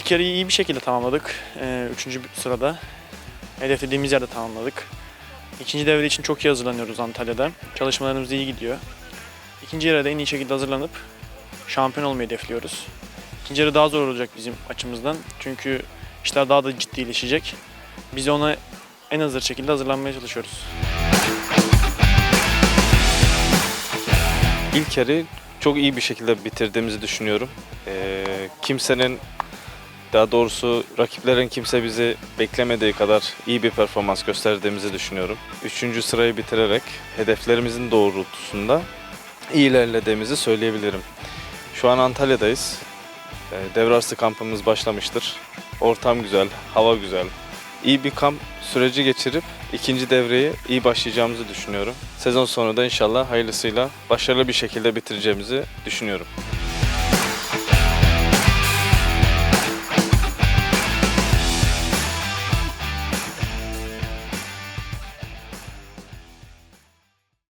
İlk yarıyı iyi bir şekilde tamamladık. Ee, üçüncü sırada. Hedeflediğimiz yerde tamamladık. İkinci devre için çok iyi hazırlanıyoruz Antalya'da. Çalışmalarımız iyi gidiyor. İkinci yarıda en iyi şekilde hazırlanıp şampiyon olmayı hedefliyoruz. İkinci yarı daha zor olacak bizim açımızdan. Çünkü işler daha da ciddileşecek. Biz ona en hazır şekilde hazırlanmaya çalışıyoruz. İlk yarı çok iyi bir şekilde bitirdiğimizi düşünüyorum. Ee, kimsenin daha doğrusu rakiplerin kimse bizi beklemediği kadar iyi bir performans gösterdiğimizi düşünüyorum. Üçüncü sırayı bitirerek hedeflerimizin doğrultusunda iyi ilerlediğimizi söyleyebilirim. Şu an Antalya'dayız. Ee, devre arası kampımız başlamıştır. Ortam güzel, hava güzel. İyi bir kamp süreci geçirip ikinci devreyi iyi başlayacağımızı düşünüyorum. Sezon sonu da inşallah hayırlısıyla başarılı bir şekilde bitireceğimizi düşünüyorum.